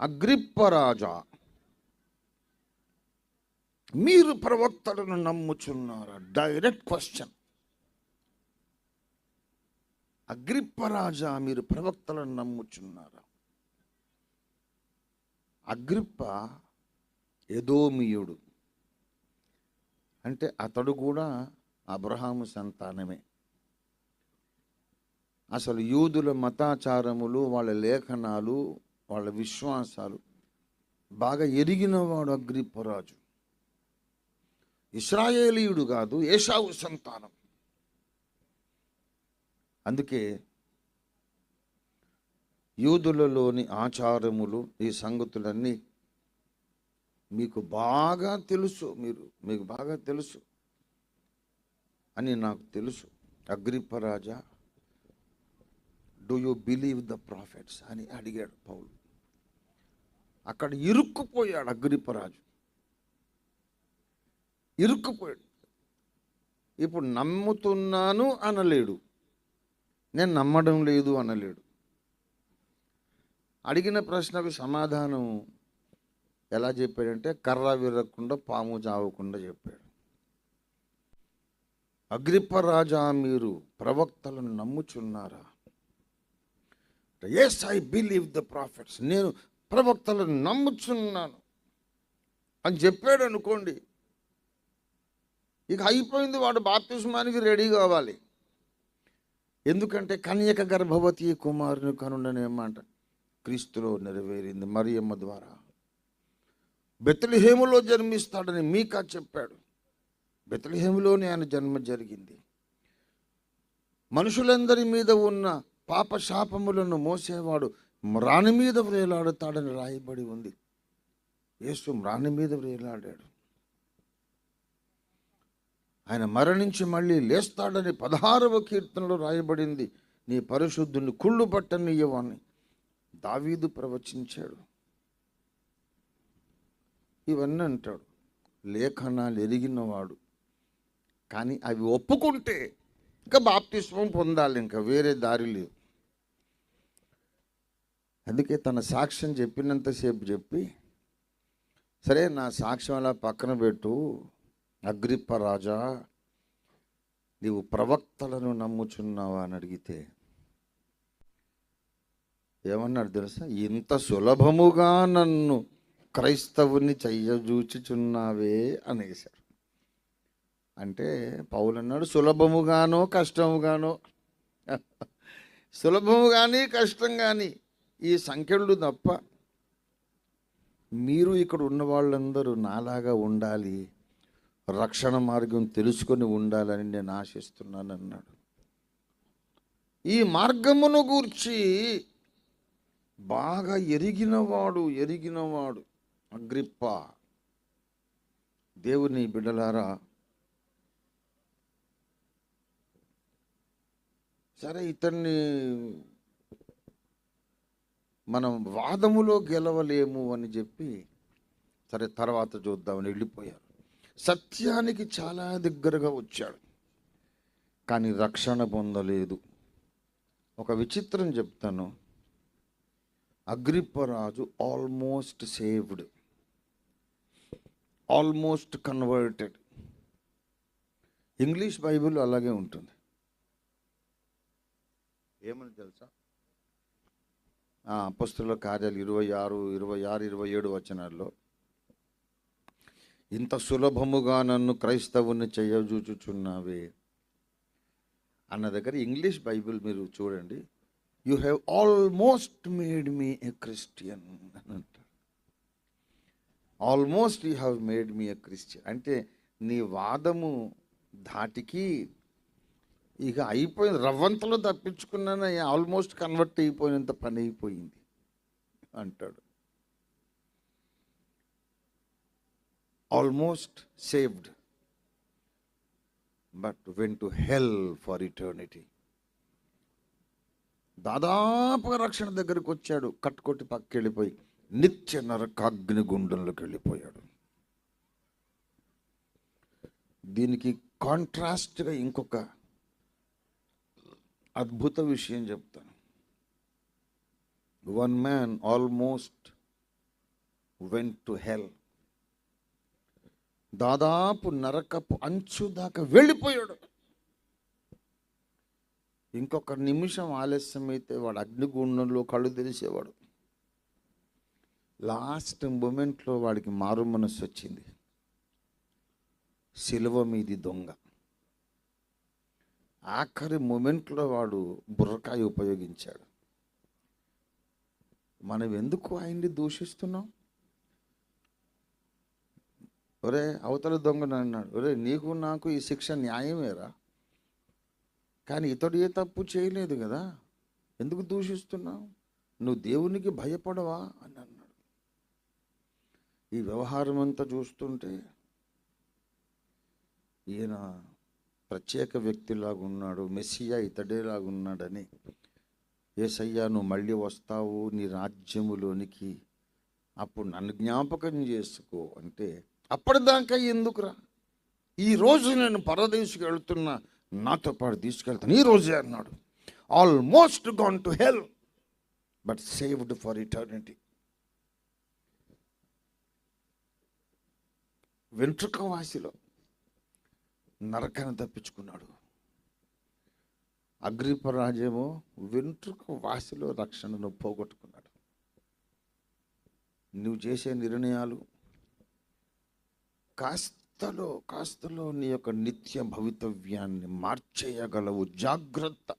అగ్రిప్పరాజా మీరు ప్రవక్తలను నమ్ముచున్నారా? Direct question అగ్రిప్పరాజా మీరు ప్రవక్తలను నమ్ముచున్నారా? అగ్రిప్ప ఎదోమియుడు. అంటే అతడు కూడా అబ్రహాము సంతానమే. అసలు యూదుల మతాచారములు వాళ్ళ లేఖనాలు వాళ్ళ విశ్వాసాలు. బాగా ఎరిగినవాడు అగ్రిపరాజు ఇస్రాయేలీయుడు కాదు ఏషావు సంతానం. అందుకే యూదులలోని ఆచారములు ఈ సంగతులన్నీ మీకు బాగా తెలుసు మీరు మీకు బాగా తెలుసు అని నాకు తెలుసు. అగ్రిప్పరాజా do you believe the prophets అని అడిగాడు పౌలు. అక్కడ ఇరుక్కుపోయాడు అగ్రిపరాజు ఇరుక్కుపోయాడు. ఇప్పుడు నమ్ముతున్నాను అనలేడు. నేను నమ్మడం లేదు అనలేడు. అడిగిన ప్రశ్నకు సమాధానం ఎలా చెప్పాడంటే కర్ర విరగకుండా పాము చావకుండా చెప్పాడు. అగ్రిపరాజా మీరు ప్రవక్తలను నమ్ముచున్నారా? Yes I believe the prophets నేను ప్రవక్తలను నమ్ముచున్నాను. అని చెప్పాడు అనుకోండి ఇక అయిపోయింది వాడు బాప్తిస్మానికి రెడీ కావాలి. ఎందుకంటే కన్యక గర్భవతి కుమారుని కనుండనేమాట క్రీస్తులో నెరవేరింది మరియమ్మ ద్వారా. బెత్తలిహేములో జన్మిస్తాడని మీకా చెప్పాడు. బెత్తలిహేములోనే ఆయన జన్మ జరిగింది. మనుషులందరి మీద ఉన్న పాపశాపములను మోసేవాడు మ్రాని మీద వ్రేలాడుతాడని రాయబడి ఉంది. యేసు మ్రాని మీద వ్రేలాడాడు. ఆయన మరణించి మళ్ళీ లేస్తాడని పదహారవ కీర్తనలో రాయబడింది. నీ పరిశుద్ధుని కుళ్ళు పట్టనియ్యవాన్ని దావీదు ప్రవచించాడు. ఇవన్నీ అంటాడు. లేఖనాలు ఎరిగినవాడు. కానీ అవి ఒప్పుకుంటే ఇంకా బాప్తిస్వం పొందాలి ఇంకా వేరే దారి లేదు. అందుకే తన సాక్ష్యం చెప్పినంతసేపు చెప్పి సరే నా సాక్ష్యం అలా పక్కన పెట్టు అగ్రిప్ప రాజా నీవు ప్రవక్తలను నమ్ముచున్నావా అని అడిగితే ఏమన్నాడు తెలుసా? ఇంత సులభముగా నన్ను క్రైస్తవుని చెయ్యజూచుచున్నావే అనేసారు అంటే పౌలు అన్నాడు సులభముగానో కష్టముగానో సులభము కానీ కష్టం కానీ ఈ సంఖ్యలు తప్ప మీరు ఇక్కడ ఉన్న వాళ్ళందరూ నాలాగా ఉండాలి రక్షణ మార్గం తెలుసుకొని ఉండాలని నేను ఆశిస్తున్నాను అన్నాడు ఈ మార్గమును గూర్చి బాగా ఎరిగినవాడు ఎరిగినవాడు అగ్రిప్ప. దేవుని బిడ్డలారా సరే ఇతన్ని మనం వాదములో గెలవలేము అని చెప్పి సరే తర్వాత చూద్దామని వెళ్ళిపోయారు. సత్యానికి చాలా దగ్గరగా వచ్చాడు. కానీ రక్షణ పొందలేదు. ఒక విచిత్రం చెప్తాను. అగ్రిప్పరాజు almost saved. Almost converted. English bible అలాగే ఉంటుంది. ఏమని తెలుసా? అపస్తుల కార్యాలు ఇరవై ఆరు ఇరవై ఆరు ఇరవై ఏడు వచనాల్లో. ఇంత సులభముగా నన్ను క్రైస్తవుని చేయజూచుచున్నావే అన్న దగ్గర ఇంగ్లీష్ బైబిల్ మీరు చూడండి. You have almost made me a Christian అని అంటారు. Almost you have made me a Christian అంటే నీ వాదము ధాటికి ఇక అయిపోయింది. రవ్వంతలో తప్పించుకున్నాను ఆల్మోస్ట్ కన్వర్ట్ అయిపోయినంత పని అయిపోయింది అంటాడు. Almost saved but went to hell for eternity దాదాపుగా రక్షణ దగ్గరికి వచ్చాడు. కట్టుకొట్టి పక్కకి వెళ్ళిపోయి నిత్య నరకాగ్ని గుండంలోకి వెళ్ళిపోయాడు. దీనికి కాంట్రాస్ట్గా ఇంకొక అద్భుత విషయం చెప్తాను. One man almost went to hell దాదాపు నరకపు అంచు దాకా వెళ్ళిపోయాడు. ఇంకొక నిమిషం ఆలస్యం అయితే వాడు అగ్నిగుండంలో కళ్ళు తెరిచేవాడు. లాస్ట్ మూమెంట్లో వాడికి మారు మనస్సు వచ్చింది. సిలువ మీది దొంగ. ఆఖరి మూమెంట్లో వాడు బుర్రకాయ ఉపయోగించాడు. మనం ఎందుకు ఆయన్ని దూషిస్తున్నాం? ఒరే అవతల దొంగను అన్నాడు. ఒరే నీకు నాకు ఈ శిక్ష న్యాయమేరా? కానీ ఇతడు ఏ తప్పు చేయలేదు కదా. ఎందుకు దూషిస్తున్నావు? నువ్వు దేవునికి భయపడవా? అని అన్నాడు. ఈ వ్యవహారం అంతా చూస్తుంటే ఈయన ప్రత్యేక వ్యక్తిలాగా ఉన్నాడు మెస్సియా ఇతడేలాగా ఉన్నాడని. ఏసయ్యా నువ్వు మళ్ళీ వస్తావు నీ రాజ్యములోనికి. అప్పుడు నన్ను జ్ఞాపకం చేసుకో అంటే అప్పటిదాకా ఎందుకురా? ఈ రోజు నేను పరదేశకు వెళుతున్నా నాతో పాటు తీసుకెళ్తాను. ఈ రోజే అన్నాడు. Almost gone to hell but saved for eternity వెంట్రుక వాసిలో నరకాన్ని తప్పించుకున్నాడు. అగ్రిపరాజేమో వెంట్రుక వాసిలో రక్షణను పోగొట్టుకున్నాడు. నువ్వు చేసే నిర్ణయాలు కాస్తలో కాస్తలో నీ యొక్క నిత్య భవితవ్యాన్ని మార్చేయగలవు. జాగ్రత్త.